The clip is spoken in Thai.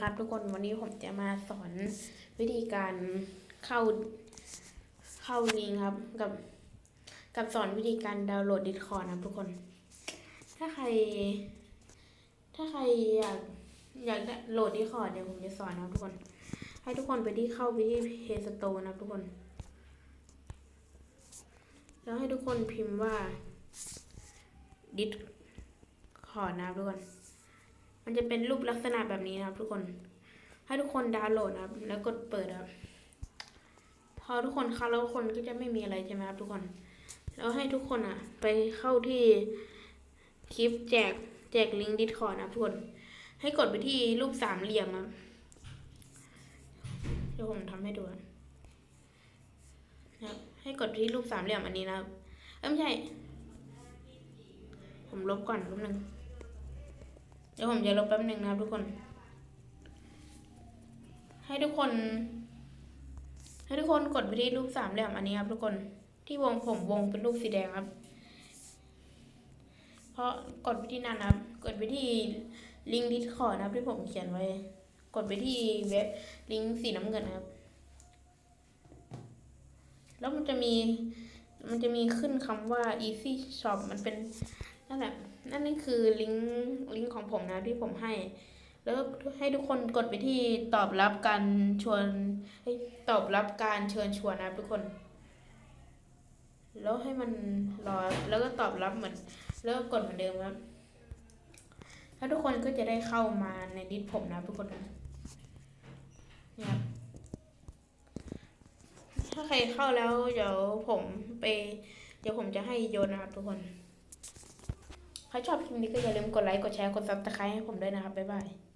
ครับ ทุกคนวันนี้ผมจะมาสอนวิธีการเข้าเข้าลิงครับกับกับสอนวิธีการดาวน์โหลดดิสคอร์นะทุกคน ถ้าใคร ถ้าใครอยากอยากโหลดดิสคอร์เดี๋ยวผมจะสอนนะทุกคน ให้ทุกคนไปที่เข้าไปที่เพจสโตนะทุกคน แล้วให้ทุกคนพิมพ์ว่าดิสคอร์นะทุกคน มันจะเป็นรูปลักษณะแบบนี้นะครับ ทุกคน ให้ทุกคนดาวน์โหลดนะครับ แล้วกดเปิดครับ พอทุกคนเข้าแล้วทุกคนก็จะไม่มีอะไรใช่ไหมครับ ทุกคน แล้วให้ทุกคนอะ ไปเข้าที่คลิปแจกแจกลิงก์ดิสคอร์นะทุกคน ให้กดไปที่รูปสามเหลี่ยมครับเดี๋ยวผมทำให้ดูนะครับให้กดที่รูปสามเหลี่ยมอันนี้นะครับ เอ้ไม่ใช่ ผมลบก่อนแป๊บนึง ดี๋ยวผมจะลบแป๊บหนึ่งนะครับทุกคน ให้ทุกคน ให้ทุกคนกดไปที่รูปสามเหลี่ยมอันนี้ครับทุกคนที่วงผมวงเป็นรูปสีแดงครับ เพราะกดไปที่นั่นนะครับ กดไปที่ลิงก์ดิสคอร์นะครับที่ผมเขียนไว้ กดไปที่เว็บลิงก์สีน้ำเงินนะครับ แล้วมันจะมีมันจะมีขึ้นคำว่า easy shop มันเป็น นั่นแหละนั่นนี่คือลิงก์ลิงก์ของผมนะที่ผมให้ แล้วให้ทุกคนกดไปที่ตอบรับการชวนเอ้ตอบรับการเชิญชวนนะทุกคน แล้วให้มันรอแล้วก็ตอบรับเหมือน แล้วก็กดเหมือนเดิมครับแล้วทุกคนก็จะได้เข้ามาในดิสผมนะทุกคนเนี่ยครับถ้าใครเข้าแล้วเดี๋ยวผมไป เดี๋ยวผมจะให้โยนนะครับทุกคน ใครชอบคลิปนี้ก็อย่าลืมกดไลค์ กดแชร์ กดซับสไครต์ให้ผมด้วยนะครับ บ๊ายบาย